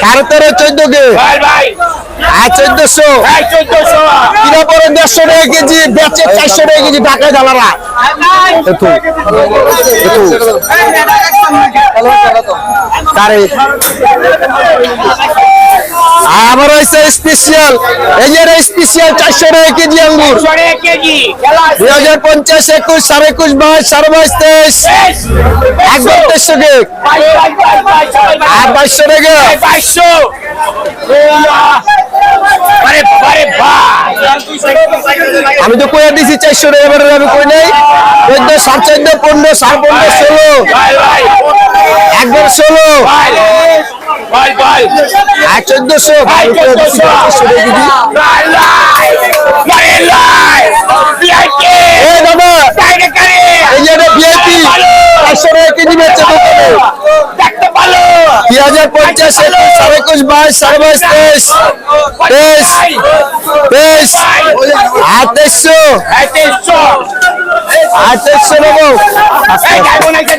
সাড়ে তেরো চোদ্দ কে আর চোদ্দশো। কিনা পরে দেড়শো টাকা কেজি বেচে চারশো টাকা কেজি ঢাকায় জ্বালারা তারে। আবার হয়েছে স্পেশাল এই যে স্পেশাল চারশো টাকা কেজি আঙ্গুর। দুই হাজার পঞ্চাশ একুশ সাড়ে একুশ বাইশ সাড়ে বাইশ তেইশ। একদম দেড়শো কে ভাই, ভাই, ভাই, ভাই, সবাই ভাই। আর বাইশশো টাকা। বাইশশো। আমি তো কয়ে দিছি চারশো টাকা এবারে আমি কই নাই। চোদ্দ সাড়ে চোদ্দ পনেরো সাড়ে পনেরো ষোলো। একদম ষোলো। ভাই, ভাই। আর চোদ্দশো ভাই, চোদ্দশো। দুই হাজার পঞ্চাশ একুশ সাড়ে একুশ বাইশ সাড়ে বাইশ তেইশ। তেইশ। তেইশ। আর তেইশশো আর তেইশশো নেব। এই ডায়মন্ড আইছে,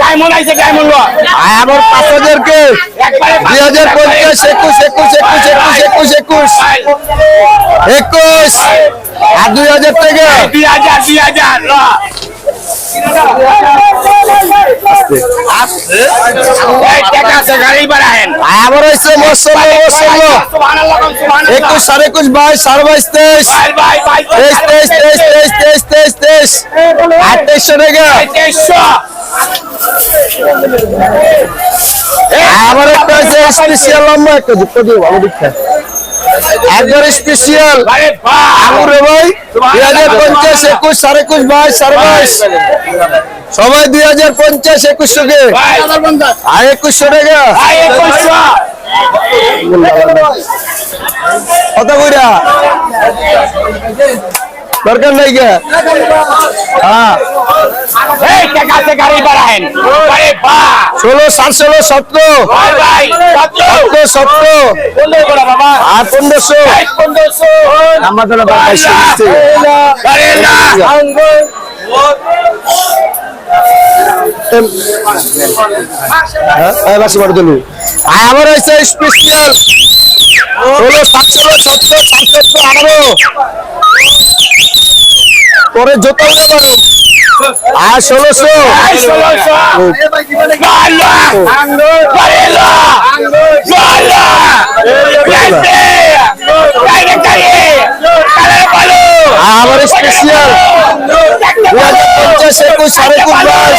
ডায়মন্ড। আইছে, ডায়মন্ড লো। আর আমার পাঁচ হাজার কে একবারে দুই হাজার পঞ্চাশ একুশ একুশ একুশ একুশ একুশ একুশ। ভাই, একুশ। আর দুই হাজার টাকা। দুই হাজার, দুই হাজার, ল। একুশ সাড়ে একুশ বাইশ সাড়ে বাইশ তেইশ। তেইশ তেইশ তেইশ তেইশ তেইশ তেইশ তেইশ। আর তেইশশো টাকা। আমার একটা স্পেশাল লম্বা একটা দিও ভালো একবার স্পেশাল আঙুরে ভাই, দুই হাজার পঞ্চাশ একুশ, সাড়ে একুশ বাইশ সাড়ে বাইশ। সবাই দুই হাজার পঞ্চাশ একুশশো কে আর দরকার নাই কে হ্যাঁ ভাই, ষোলো সাত ষোলো সতেরো? সতেরো। সতেরো। আর পনেরোশো। আমার না। হ্যাঁ আমার হয়েছে স্পেশাল ষোলো সাত ষোলো সতেরো সাত আঠারো। পরে পারো আর ষোলোশো। আমার স্পেশাল পঞ্চাশ একুশ সাড়ে একুশ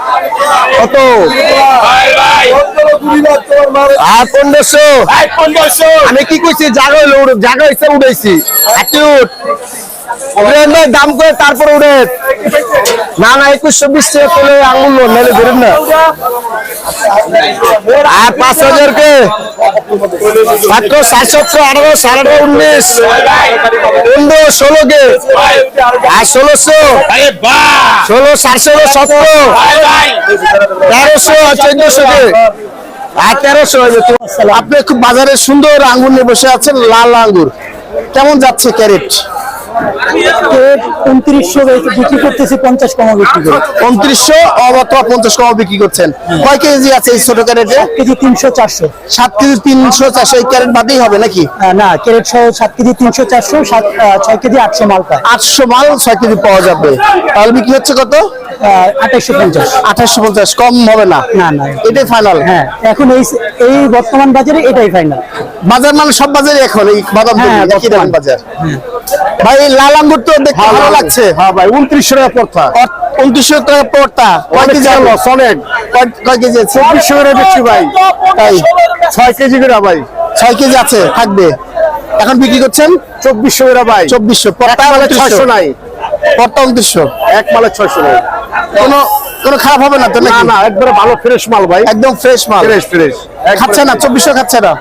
কত। আর পনেরোশো। আমি কি করছি জায়গা হইল হইছে উড়াইছি। দাম করে তারপরে উড়ে। না না, একুশশো বিশ টাকা তোলে আঙুল নাহলে ধরেন না। আর পাঁচ হাজার কে? মাত্র সাত আঠারো, সাড়ে আঠারো, উনিশ, পনেরো, ষোলো কে? আর ষোলোশো? ষোলো সাত ষোলো সতেরো। তেরোশো চোদ্দশো কে? আর তেরোশো আপনি খুব বাজারে সুন্দর আঙ্গুর নিয়ে বসে আছেন, লাল আঙ্গুর কেমন যাচ্ছে ক্যারেট? উনত্রিশশো বিক্রি করতেছি পঞ্চাশ কমা বিক্রি করে। উনত্রিশশো অথবা পঞ্চাশ কমা বিক্রি করছেন। কয় কেজি আছে এই ছোট ক্যারেটে? কেজি তিনশো চারশো। সাত কেজি তিনশো চারশো এই ক্যারেট বাদেই হবে নাকি? না ক্যারেট সহ সাত কেজি তিনশো চারশো সাত ছয় কেজি আটশো মাল পায়। আটশো মাল ছয় কেজি পাওয়া যাবে। তাহলে বিক্রি হচ্ছে কত? আঠাইশো পঞ্চাশ। আঠাশশো পঞ্চাশ কম হবে না? না না। এটাই ফাইনাল হ্যাঁ এখন এই এই বর্তমান বাজারে এটাই ফাইনাল বাজার মানে সব বাজারে এখন এই বাদাম হ্যাঁ। বাজার। ভাই লাল আঙ্গুর তো দেখতে ভালো লাগছে। হ্যাঁ ভাই উনত্রিশশো টাকা পড়তা উনত্রিশশো টাকা পড়তা কয় কেজি কয়- কেজি চব্বিশশো করে ভাই। তাই? ছয় কেজি করে ভাই। ছয় কেজি আছে থাকবে। এখন বিক্রি করছেন? চব্বিশশো ভাই। চব্বিশশো। পড়তা ছয়শো নাই। পড়তা উনত্রিশশো। এক মালে ছয়শো নাই। কোনো কোনো খারাপ হবে না তো না না একবারে ভালো ফ্রেশ মাল ভাই। একদম ফ্রেশ মাল। ফ্রেশ ফ্রেশ খাচ্ছে না? চব্বিশশো খাচ্ছে না?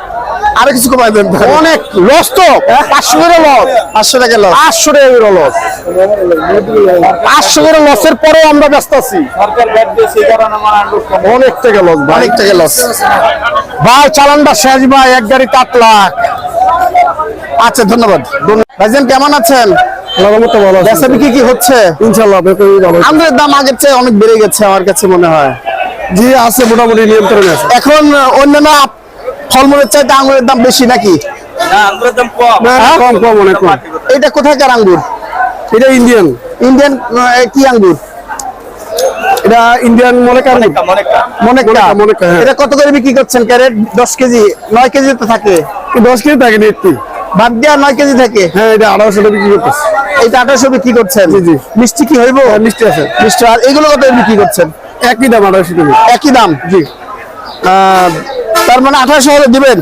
আরও কিছু কমাই দেন অনেক লস তো পাঁচশো করে লস পাঁচশো টাকা লস পাঁচশো টাকা করে লস পাঁচশো করে লসের পরেও আমরা ব্যস্ত আছি। অনেক টাকা লস অনেক টাকা লস ভাই চালানটা শেষ ভাই এক গাড়ি আট লাখ। আচ্ছা ধন্যবাদ। ধন্য- ভাইজান কেমন আছেন? কি হচ্ছে? ইনশাল্লাহ ভালো আঙ্গুরের দাম আগের চেয়ে অনেক বেড়ে গেছে আমার কাছে মনে হয়। জি আছে মোটামুটি নিয়ন্ত্রণে আছে। এখন অন্যান্য ফলমূলের চাইতে আঙ্গুরের দাম বেশি নাকি? না, হ্যাঁ? কম। কম অনেক কম। এটা কোথাকার আঙ্গুর এটা ইন্ডিয়ান ইন্ডিয়ান কি আঙ্গুর এটা ইন্ডিয়ান মনে করেন মনেকা মনেকা, মনেকা, হ্যাঁ। এটা কত করে বিক্রি করছেন ক্যারেট? দশ কেজি নয় কেজি তো থাকে। দশ কেজি থাকে একটু বাদ দেওয়া নয় কেজি থাকে। হ্যাঁ এটা আড়াইশো টাকা বিক্রি করতেছে। আঠারোশো বিক্রি করছেন? জি, জি। মিষ্টি কি হইব? মিষ্টি আছে। মিষ্টি আর এগুলো কত বিক্রি করছেন? একই দাম টাকা। একই দাম? জি। তার মানে আঠারোশো হলে দিবেন?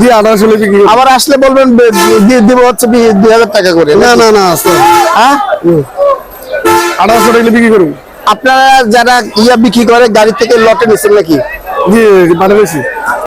জি টাকা বিক্রি আবার আসলে বলবেন দিব হচ্ছে দুই হাজার টাকা করে। না না না হ্যাঁ? আড়াইশো টাকা বিক্রি করুন আপনারা যারা ইয়া বিক্রি করে গাড়ি থেকে লটে নিচ্ছেন নাকি? জি মানে বেশি।